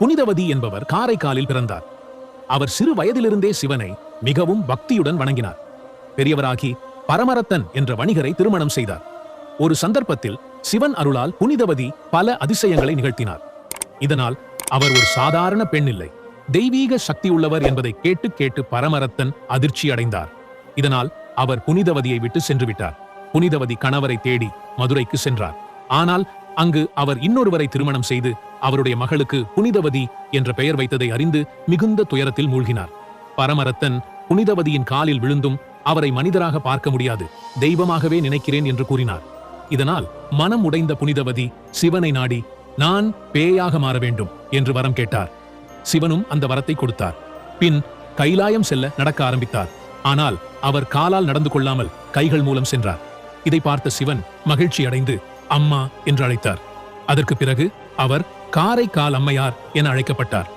புனிதவதி என்பவர் காரைக்காலில் பிறந்தார். அவர் சிறு வயதிலிருந்தே சிவனை மிகவும் பக்தியுடன் வணங்கினார். பெரியவராகி பரமரத்தன் என்ற வணிகரை திருமணம் செய்தார். ஒரு சந்தர்ப்பத்தில் சிவன் அருளால் புனிதவதி பல அதிசயங்களை நிகழ்த்தினார். இதனால் அவர் ஒரு சாதாரண பெண் இல்லை தெய்வீக சக்தி உள்ளவர் என்பதை கேட்டு கேட்டு பரமரத்தன் அதிர்ச்சி அடைந்தார். இதனால் அவர் புனிதவதியை விட்டு சென்று விட்டார். புனிதவதி கணவரை தேடி மதுரைக்கு சென்றார். ஆனால் அங்கு அவர் இன்னொருவரை திருமணம் செய்து அவருடைய மகளுக்கு புனிதவதி என்ற பெயர் வைத்ததை அறிந்து மிகுந்த துயரத்தில் மூழ்கினார். பரமரத்தன் புனிதவதியின் காலில் விழுந்தும் அவரை மனிதராக பார்க்க முடியாது தெய்வமாகவே நினைக்கிறேன் என்று கூறினார். இதனால் மனம் உடைந்த புனிதவதி சிவனை நாடி நான் பேயாக மாற வேண்டும் என்று வரம் கேட்டார். சிவனும் அந்த வரத்தை கொடுத்தார். பின் கைலாயம் செல்ல நடக்க ஆரம்பித்தார். ஆனால் அவர் காலால் நடந்து கொள்ளாமல் கைகள் மூலம் சென்றார். இதை பார்த்த சிவன் மகிழ்ச்சி அடைந்து அம்மா என்று அழைத்தார். அதற்கு பிறகு அவர் காரைக்கால் அம்மையார் என அழைக்கப்பட்டார்.